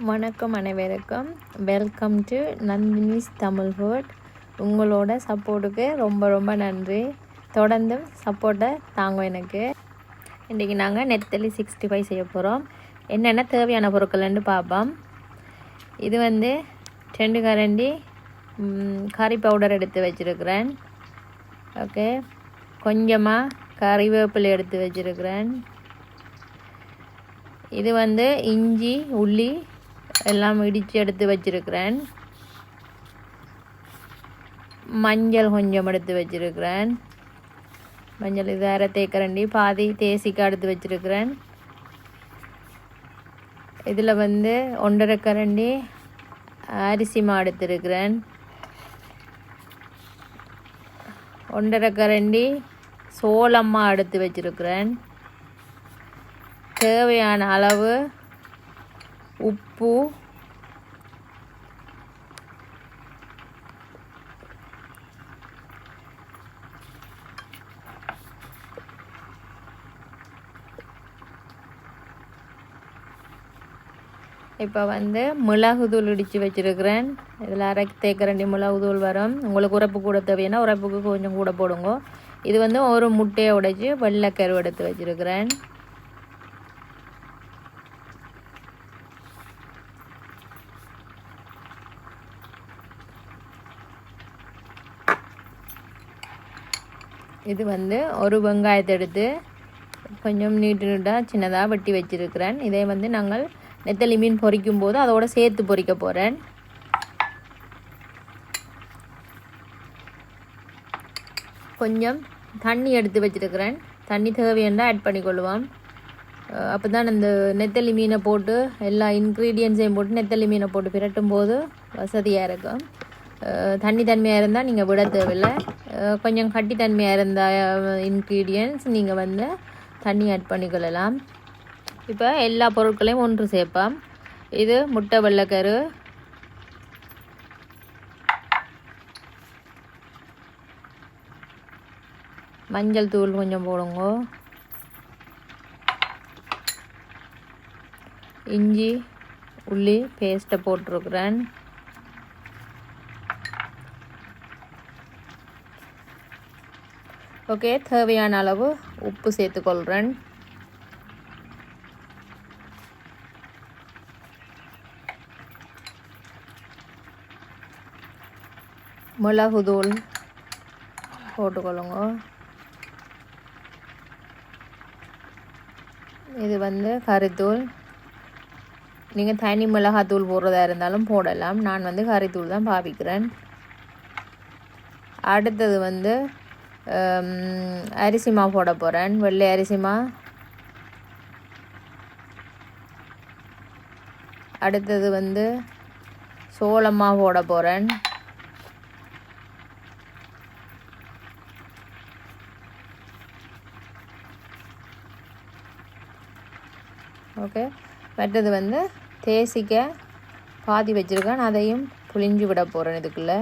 வணக்கம் அனைவருக்கும். Welcome to Nandini's Tamil food உங்களோட சப்போர்ட்டுக்கு ரொம்ப ரொம்ப நன்றி. தொடர்ந்து சப்போர்ட்டை தாங்க எனக்கு. இன்றைக்கி நாங்கள் நெத்தலி சிக்ஸ்டி ஃபைவ் செய்ய போகிறோம் என்னென்ன தேவையான பொருட்கள்னு பார்ப்போம். இது வந்து ரெண்டு கரண்டி கறி பவுடர் எடுத்து வச்சுருக்கிறேன். ஓகே கொஞ்சமாக கறிவேப்பிலை எடுத்து வச்சுருக்கிறேன். இது வந்து இஞ்சி உள்ளி எல்லாம் இடித்து எடுத்து வச்சிருக்கிறேன். மஞ்சள் கொஞ்சம் எடுத்து வச்சிருக்கிறேன். மஞ்சள் இது அரை தேக்கரண்டி பாதி தேசிக்காய் எடுத்து வச்சிருக்கிறேன். இதில் வந்து ஒன்றரை கரண்டி அரிசி மா எடுத்துருக்கிறேன். ஒன்றரை கரண்டி சோளம்மா எடுத்து வச்சிருக்கிறேன். தேவையான அளவு உப்பு. இப்போ வந்து மிளகுதூள் இடித்து வச்சுருக்கிறேன். இதில் அரை தேக்கரண்டி மிளகுதூள் வரும். உங்களுக்கு உரப்பு கூட தேவைன்னா உரப்புக்கு கொஞ்சம் கூட போடுங்க. இது வந்து ஒரு முட்டையை உடைச்சி வெள்ளை கருவெடுத்து வச்சுருக்கிறேன். இது வந்து ஒரு வெங்காயத்தை எடுத்து கொஞ்சம் நீட்டு நீட்டாக சின்னதாக வெட்டி வச்சிருக்கிறேன். இதை வந்து நாங்கள் நெத்தலி மீன் பொரிக்கும் போது அதோட சேர்த்து பொறிக்க போகிறேன் கொஞ்சம் தண்ணி எடுத்து வச்சிருக்கிறேன். தண்ணி தேவையாண்டா ஆட் பண்ணிக்கொள்வோம். அப்போ தான் அந்த நெத்தலி மீனை போட்டு எல்லா இன்க்ரீடியன்ஸையும் போட்டு நெத்தலி மீனை போட்டு பிரட்டும் போது வசதியாக இருக்கும். தண்ணி தன்மையாக இருந்தால் நீங்கள் விட தேவையில்லை. கொஞ்சம் கட்டி தன்மையாக இருந்த இன்க்ரீடியன்ஸ் நீங்கள் வந்து தண்ணி ஆட் பண்ணிக்கொள்ளலாம். இப்போ எல்லா பொருட்களையும் ஒன்று சேர்ப்போம். இது முட்டை வெள்ளைக்கரு. மஞ்சள் தூள் கொஞ்சம் போடுங்க. இஞ்சி உள்ளி பேஸ்ட்டை போட்டிருக்கிறேன். ஓகே தேவையான அளவு உப்பு சேர்த்துக்கொள்கிறேன் மிளகுதூள் போட்டுக்கொள்ளுங்க. இது வந்து கறித்தூள். நீங்கள் தனி மிளகாத்தூள் போடுறதா இருந்தாலும் போடலாம். நான் வந்து கறித்தூள் தான் பாவிக்கிறேன். அடுத்தது வந்து அரிசிமா போட போகிறேன் வெள்ளை அரிசிமா அடுத்தது வந்து சோளமா போட போகிறேன் ஓகே மற்றது வந்து தேசிக்க பாதி வச்சுருக்கேன். அதையும் புளிஞ்சு விட போகிறேன் இதுக்குள்ளே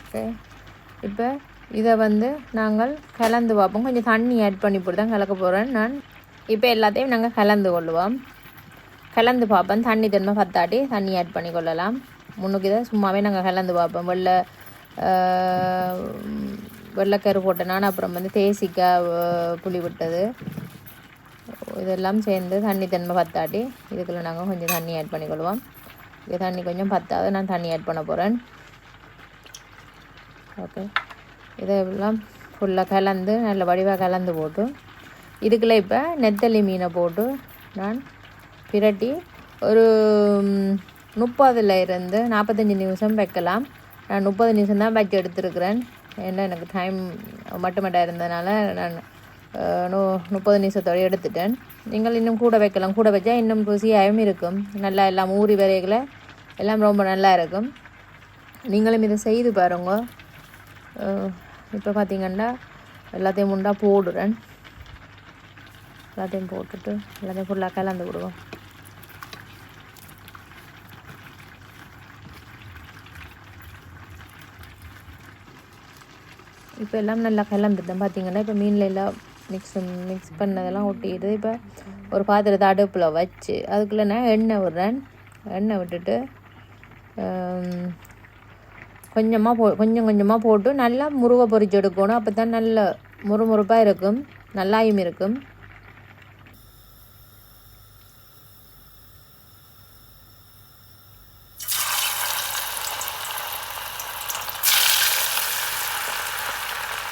ஓகே இப்போ இதை வந்து நாங்கள் கலந்து பார்ப்போம். கொஞ்சம் தண்ணி ஆட் பண்ணி போட்டு தான் கலக்க போகிறேன் நான். இப்போ எல்லாத்தையும் நாங்கள் கலந்து கொள்ளுவோம். கலந்து பார்ப்போம். தண்ணி தன்மை பத்தாட்டி தண்ணி ஆட் பண்ணி கொள்ளலாம். முன்னுக்கு இதை சும்மாவே நாங்கள் கலந்து பார்ப்போம். வெள்ளை வெள்ளைக்கரு போட்டேன் நான் அப்புறம் வந்து தேசிக்காய் புளி விட்டது. இதெல்லாம் சேர்ந்து தண்ணி தன்மை பத்தாட்டி. இதுக்குள்ளே நாங்கள் கொஞ்சம் தண்ணி ஆட் பண்ணிக்கொள்வோம் இது தண்ணி கொஞ்சம் பத்தாவது நான் தண்ணி ஆட் பண்ண போகிறேன் ஓகே. இதெல்லாம் ஃபுல்லாக கலந்து நல்ல வடிவாக கலந்து போட்டு இதுக்குள்ளே இப்போ நெத்தலி மீனை போட்டு நான் பிரட்டி ஒரு முப்பதில் இருந்து நாற்பத்தஞ்சு நிமிஷம் வைக்கலாம். நான் முப்பது நிமிஷம் தான் வச்சு எடுத்துருக்கிறேன். ஏன்னா எனக்கு டைம் மட்டுமட்டாக இருந்ததுனால நான் அஹ், நு முப்பது நிமிஷத்தோடு எடுத்துட்டேன். நீங்கள் இன்னும் கூட வைக்கலாம். கூட வச்சா இன்னும் ருசியாகவும் இருக்கும். நல்லா எல்லாம் ஊறி வரைகளை எல்லாம் ரொம்ப நல்லா இருக்கும். நீங்களும் இதை செய்து பாருங்கள் இப்போ பார்த்தீங்கன்னா எல்லாத்தையும் உண்டா போடுறேன். எல்லாத்தையும் போட்டுட்டு எல்லாத்தையும் ஃபுல்லாக கலந்து விடுவோம். இப்போ எல்லாம் நல்லா கலந்துட்டேன். பார்த்தீங்கன்னா இப்போ மீனில் எல்லாம் மிக்ஸ் மிக்ஸ் பண்ணதெல்லாம் ஒட்டிக்கிட்டு இப்போ ஒரு பாத்திரத்தை அடுப்பில் வச்சு அதுக்குள்ளே நான் எண்ணெய் விடுறேன். எண்ணெய் விட்டுட்டு கொஞ்சமாக போ கொஞ்சம் கொஞ்சமாக போட்டு நல்லா முருகை பொறிச்சு எடுக்கணும். அப்போ தான் நல்ல முறுமுறுப்பாக இருக்கும். நல்லாயும் இருக்கும்.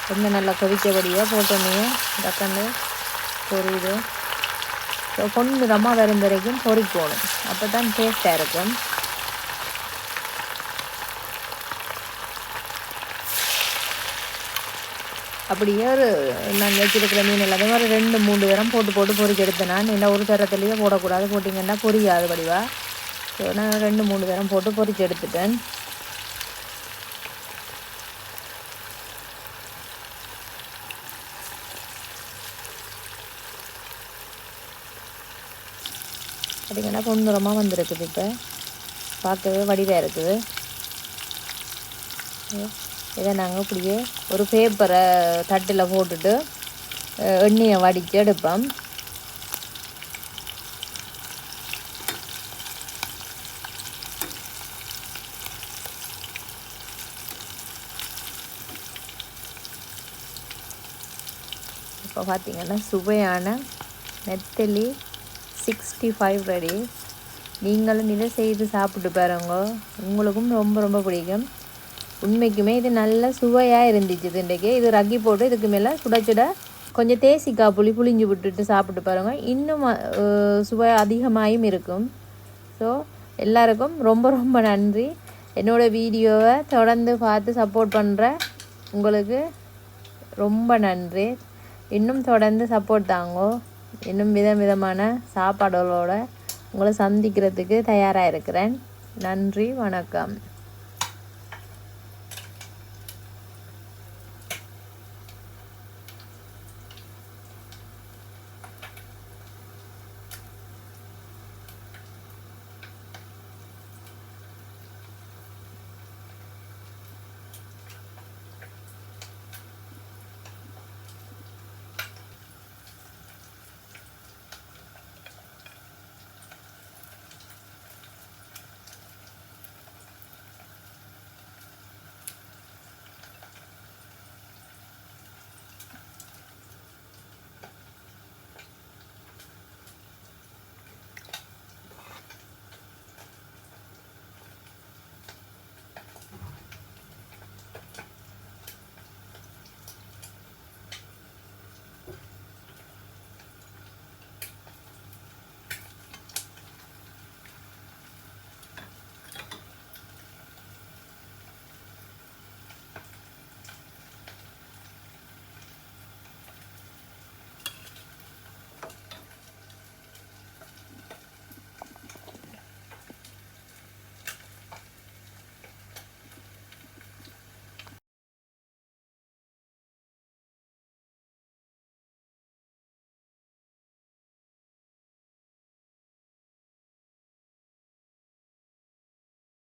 கொஞ்சம் நல்லா கொதிக்கபடியாக போட்டோன்னே டக்குன்னு பொரியுது. பொன்னிறமாக வரும் வரைக்கும் பொரிக்கணும் அப்போ தான் டேஸ்ட்டாக இருக்கும். அப்படியே ஒரு நான் வச்சிருக்கிற மீன் எல்லாமே ஒரு ரெண்டு மூணு தரம் போட்டு போட்டு பொறிச்சு எடுத்தேன் நான். இல்லை ஒரு தரத்துலேயே போடக்கூடாது. போட்டிங்கன்னா பொரியாது வடிவா. ஸோ நான் ரெண்டு மூணு தரம் போட்டு பொறிச்சு எடுத்துட்டேன். பார்த்திங்கன்னா பொன்னிறமாக வந்திருக்குது இப்போ. பார்க்கவே வடிவாக இருக்குது. இதை நாங்கள் இப்படியே ஒரு பேப்பரை தட்டில் போட்டுட்டு எண்ணெயை வடித்து எடுப்போம். இப்போ பார்த்திங்கன்னா சுவையான நெத்தலி சிக்ஸ்டி ஃபைவ் ரெடி நீங்களும் இதை செய்து சாப்பிட்டு பாருங்க. உங்களுக்கும் ரொம்ப ரொம்ப பிடிக்கும். உண்மைக்குமே இது நல்ல சுவையாக இருந்துச்சு இன்றைக்கு இது ரக்கி போட்டு இதுக்கு மேலே சுட சுட கொஞ்சம் தேசிக்காய் புளி புளிஞ்சு விட்டுட்டு சாப்பிட்டு பாருங்கள் இன்னும் சுவை அதிகமாகவும் இருக்கும். ஸோ எல்லாருக்கும் ரொம்ப ரொம்ப நன்றி. என்னோடய வீடியோவை தொடர்ந்து பார்த்து சப்போர்ட் பண்ணுற உங்களுக்கு ரொம்ப நன்றி. இன்னும் தொடர்ந்து சப்போர்ட் தாங்கோ. இன்னும் வித விதமான சாப்பாடுகளோடு உங்களை சந்திக்கிறதுக்கு தயாராக இருக்கிறேன். நன்றி வணக்கம்.